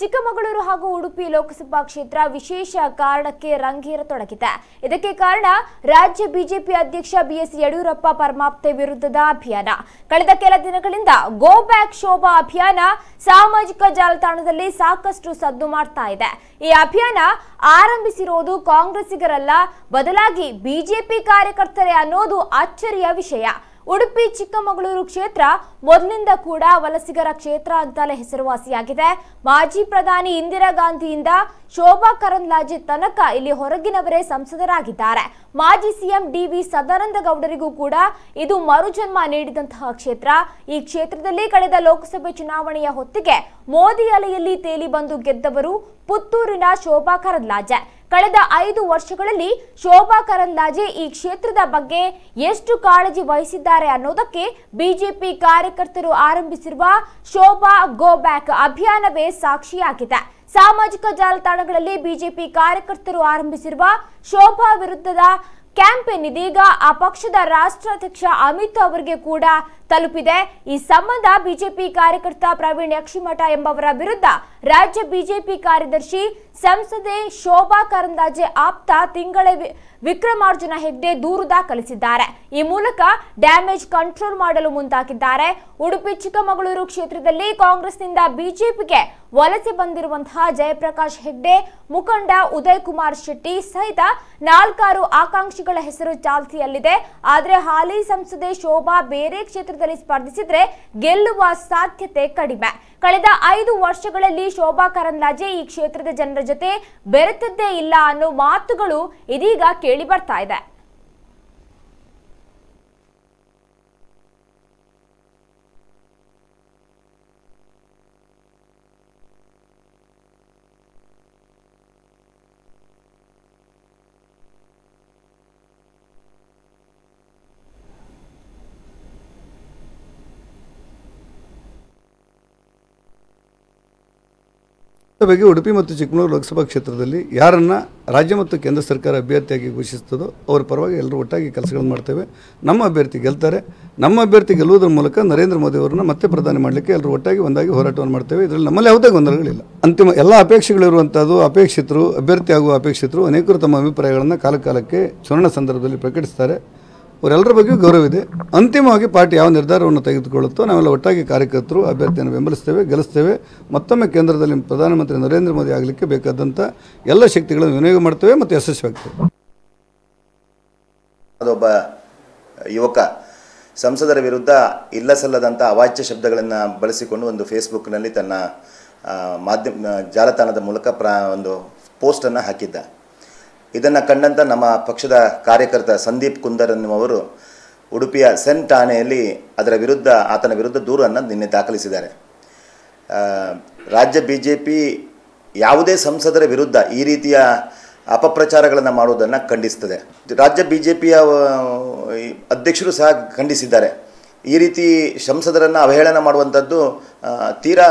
ಚಿಕ್ಕಮಗಳೂರು ಹಾಗೂ ಉಡುಪಿ ಲೋಕಸಭಾ ಕ್ಷೇತ್ರ ವಿಶೇಷ ಕಾರಣಕ್ಕೆ ರಂಗೇರತೊಡಗಿದೆ. ಇದಕ್ಕೆ ಕಾರಣ ರಾಜ್ಯ ಬಿಜೆಪಿ ಅಧ್ಯಕ್ಷ ಬಿಎಸ್ ಯಡಿಯೂರಪ್ಪ ಪರಮಾಪ್ತೆ ವಿರುದ್ಧದ ಅಭಿಯಾನ. ಕಳೆದ ಕೆಲ ದಿನಗಳಿಂದ ಗೋ ಬ್ಯಾಕ್ ಶೋಭಾ ಅಭಿಯಾನ ಸಾಮಾಜಿಕ ಜಾಲತಾಣದಲ್ಲಿ ಸಾಕಷ್ಟು ಸದ್ದು ಮಾಡ್ತಾ ಇದೆ. ಈ ಅಭಿಯಾನ ಆರಂಭಿಸಿರೋದು ಕಾಂಗ್ರೆಸ್ಸಿಗರಲ್ಲ, ಬದಲಾಗಿ ಬಿಜೆಪಿ ಕಾರ್ಯಕರ್ತರೇ ಅನ್ನೋದು ಅಚ್ಚರಿಯ ವಿಷಯ. ಉಡುಪಿ ಚಿಕ್ಕಮಗಳೂರು ಕ್ಷೇತ್ರ ಮೊದಲಿಂದ ಕೂಡ ವಲಸಿಗರ ಕ್ಷೇತ್ರ ಅಂತಲೇ ಹೆಸರುವಾಸಿಯಾಗಿದೆ. ಮಾಜಿ ಪ್ರಧಾನಿ ಇಂದಿರಾ ಗಾಂಧಿಯಿಂದ ಶೋಭಾ ಕರಂದ್ಲಾಜೆ ತನಕ ಇಲ್ಲಿ ಹೊರಗಿನವರೇ ಸಂಸದರಾಗಿದ್ದಾರೆ. ಮಾಜಿ ಸಿಎಂ ಡಿವಿ ಸದಾನಂದ ಗೌಡರಿಗೂ ಕೂಡ ಇದು ಮರುಜನ್ಮ ನೀಡಿದಂತಹ ಕ್ಷೇತ್ರ. ಈ ಕ್ಷೇತ್ರದಲ್ಲಿ ಕಳೆದ ಲೋಕಸಭೆ ಚುನಾವಣೆಯ ಹೊತ್ತಿಗೆ ಮೋದಿ ಅಲೆಯಲ್ಲಿ ತೇಲಿ ಬಂದು ಗೆದ್ದವರು ಪುತ್ತೂರಿನ ಶೋಭಾ ಕರಂದ್ಲಾಜೆ. ಕಳೆದ ಐದು ವರ್ಷಗಳಲ್ಲಿ ಶೋಭಾ ಕರಂದಾಜೆ ಈ ಕ್ಷೇತ್ರದ ಬಗ್ಗೆ ಎಷ್ಟು ಕಾಳಜಿ ವಹಿಸಿದ್ದಾರೆ ಅನ್ನೋದಕ್ಕೆ ಬಿಜೆಪಿ ಕಾರ್ಯಕರ್ತರು ಆರಂಭಿಸಿರುವ ಶೋಭಾ ಗೋ ಬ್ಯಾಕ್ ಅಭಿಯಾನವೇ ಸಾಕ್ಷಿಯಾಗಿದೆ. ಸಾಮಾಜಿಕ ಜಾಲತಾಣಗಳಲ್ಲಿ ಬಿಜೆಪಿ ಕಾರ್ಯಕರ್ತರು ಆರಂಭಿಸಿರುವ ಶೋಭಾ ವಿರುದ್ಧದ ಕ್ಯಾಂಪೇನ್ ಇದೀಗ ಆ ಪಕ್ಷದ ರಾಷ್ಟ್ರಾಧ್ಯಕ್ಷ ಅಮಿತ್ ಅವರಿಗೆ ಕೂಡ ತಲುಪಿದೆ. ಈ ಸಂಬಂಧ ಬಿಜೆಪಿ ಕಾರ್ಯಕರ್ತ ಪ್ರವೀಣ್ ಯಕ್ಷಿಮಠ ಎಂಬವರ ವಿರುದ್ಧ ರಾಜ್ಯ ಬಿಜೆಪಿ ಕಾರ್ಯದರ್ಶಿ ಸಂಸದೆ ಶೋಭಾ ಕರಂದಾಜೆ ಆಪ್ತ ತಿಂಗಳ ವಿಕ್ರಮಾರ್ಜುನ ಹೆಗ್ಡೆ ದೂರು ದಾಖಲಿಸಿದ್ದಾರೆ. ಈ ಮೂಲಕ ಡ್ಯಾಮೇಜ್ ಕಂಟ್ರೋಲ್ ಮಾಡಲು ಮುಂದಾಗಿದ್ದಾರೆ. ಉಡುಪಿ ಚಿಕ್ಕಮಗಳೂರು ಕ್ಷೇತ್ರದಲ್ಲಿ ಕಾಂಗ್ರೆಸ್ನಿಂದ ಬಿಜೆಪಿಗೆ ವಲಸೆ ಬಂದಿರುವಂತಹ ಜಯಪ್ರಕಾಶ್ ಹೆಗ್ಡೆ, ಮುಖಂಡ ಉದಯ್ ಕುಮಾರ್ ಶೆಟ್ಟಿ ಸಹಿತ ನಾಲ್ಕಾರು ಆಕಾಂಕ್ಷಿಗಳ ಹೆಸರು ಚಾಲ್ತಿಯಲ್ಲಿದೆ. ಆದರೆ ಹಾಲಿ ಸಂಸದೆ ಶೋಭಾ ಬೇರೆ ಕ್ಷೇತ್ರದಲ್ಲಿ ಸ್ಪರ್ಧಿಸಿದ್ರೆ ಗೆಲ್ಲುವ ಸಾಧ್ಯತೆ ಕಡಿಮೆ. ಕಳೆದ ಐದು ವರ್ಷಗಳಲ್ಲಿ ಶೋಭಾ ಕರಂದ್ಲಾಜೆ ಈ ಕ್ಷೇತ್ರದ ಜನರ ಜೊತೆ ಬೆರೆತದ್ದೇ ಇಲ್ಲ ಅನ್ನೋ ಮಾತುಗಳು ಇದೀಗ ಕೇಳಿ ಬರ್ತಾ ಇದೆ. ಬಗ್ಗೆ ಉಡುಪಿ ಮತ್ತು ಚಿಕ್ಕಮಗಳೂರು ಲೋಕಸಭಾ ಕ್ಷೇತ್ರದಲ್ಲಿ ಯಾರನ್ನ ರಾಜ್ಯ ಮತ್ತು ಕೇಂದ್ರ ಸರ್ಕಾರ ಅಭ್ಯರ್ಥಿಯಾಗಿ ಘೋಷಿಸ್ತದೋ ಅವರ ಪರವಾಗಿ ಎಲ್ಲರೂ ಒಟ್ಟಾಗಿ ಕೆಲಸಗಳನ್ನು ಮಾಡ್ತೇವೆ. ನಮ್ಮ ಅಭ್ಯರ್ಥಿ ಗೆಲ್ತಾರೆ. ನಮ್ಮ ಅಭ್ಯರ್ಥಿ ಗೆಲ್ಲುವುದರ ಮೂಲಕ ನರೇಂದ್ರ ಮೋದಿ ಅವರನ್ನ ಮತ್ತೆ ಪ್ರಧಾನಿ ಮಾಡಲಿಕ್ಕೆ ಎಲ್ಲರೂ ಒಟ್ಟಾಗಿ ಒಂದಾಗಿ ಹೋರಾಟವನ್ನು ಮಾಡ್ತೇವೆ. ಇದರಲ್ಲಿ ನಮ್ಮಲ್ಲಿ ಯಾವುದೇ ಗೊಂದಲಗಳಿಲ್ಲ. ಅಂತಿಮ ಎಲ್ಲ ಅಪೇಕ್ಷೆಗಳಿರುವಂಥದ್ದು ಅಪೇಕ್ಷಿತರು, ಅಭ್ಯರ್ಥಿ ಆಗುವ ಅಪೇಕ್ಷಿತರು ಅನೇಕರು ತಮ್ಮ ಅಭಿಪ್ರಾಯಗಳನ್ನು ಕಾಲಕಾಲಕ್ಕೆ ಚುನಾವಣಾ ಸಂದರ್ಭದಲ್ಲಿ ಪ್ರಕಟಿಸ್ತಾರೆ. ಅವರೆಲ್ಲರ ಬಗ್ಗೆಯೂ ಇದೆ. ಅಂತಿಮವಾಗಿ ಪಾರ್ಟಿ ಯಾವ ನಿರ್ಧಾರವನ್ನು ತೆಗೆದುಕೊಳ್ಳುತ್ತೋ ನಾವೆಲ್ಲ ಒಟ್ಟಾಗಿ ಕಾರ್ಯಕರ್ತರು, ಅಭ್ಯರ್ಥಿಯನ್ನು ಬೆಂಬಲಿಸ್ತೇವೆ, ಗೆಲ್ಲಿಸ್ತೇವೆ. ಮತ್ತೊಮ್ಮೆ ಕೇಂದ್ರದಲ್ಲಿ ಪ್ರಧಾನಮಂತ್ರಿ ನರೇಂದ್ರ ಮೋದಿ ಆಗಲಿಕ್ಕೆ ಬೇಕಾದಂಥ ಎಲ್ಲ ಶಕ್ತಿಗಳನ್ನು ವಿನಿಯೋಗ ಮಾಡ್ತೇವೆ ಮತ್ತು ಯಶಸ್ವಿಯಾಗ್ತೇವೆ. ಅದೊಬ್ಬ ಯುವಕ ಸಂಸದರ ವಿರುದ್ಧ ಇಲ್ಲ ಸಲ್ಲದಂಥ ಅವಾಚ್ಯ ಶಬ್ದಗಳನ್ನು ಬಳಸಿಕೊಂಡು ಒಂದು ಫೇಸ್ಬುಕ್ನಲ್ಲಿ ತನ್ನ ಮಾಧ್ಯಮ, ಜಾಲತಾಣದ ಮೂಲಕ ಪ್ರ, ಒಂದು ಪೋಸ್ಟನ್ನು ಹಾಕಿದ್ದ. ಇದನ್ನು ಕಂಡಂಥ ನಮ್ಮ ಪಕ್ಷದ ಕಾರ್ಯಕರ್ತ ಸಂದೀಪ್ ಕುಂದರ್ ಎನ್ನುವರು ಉಡುಪಿಯ ಸೆನ್ ಠಾಣೆಯಲ್ಲಿ ಅದರ ವಿರುದ್ಧ, ಆತನ ವಿರುದ್ಧ ದೂರನ್ನು ನಿನ್ನೆ ದಾಖಲಿಸಿದ್ದಾರೆ. ರಾಜ್ಯ ಬಿ ಜೆ ಪಿ ಯಾವುದೇ ಸಂಸದರ ವಿರುದ್ಧ ಈ ರೀತಿಯ ಅಪಪ್ರಚಾರಗಳನ್ನು ಮಾಡುವುದನ್ನು ಖಂಡಿಸ್ತದೆ. ರಾಜ್ಯ ಬಿ ಜೆ ಪಿಯ ಅಧ್ಯಕ್ಷರು ಸಹ ಖಂಡಿಸಿದ್ದಾರೆ. ಈ ರೀತಿ ಸಂಸದರನ್ನು ಅವಹೇಳನ ಮಾಡುವಂಥದ್ದು ತೀರಾ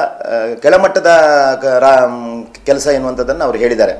ಕೆಳಮಟ್ಟದ ಕೆಲಸ ಎನ್ನುವಂಥದ್ದನ್ನು ಅವರು ಹೇಳಿದ್ದಾರೆ.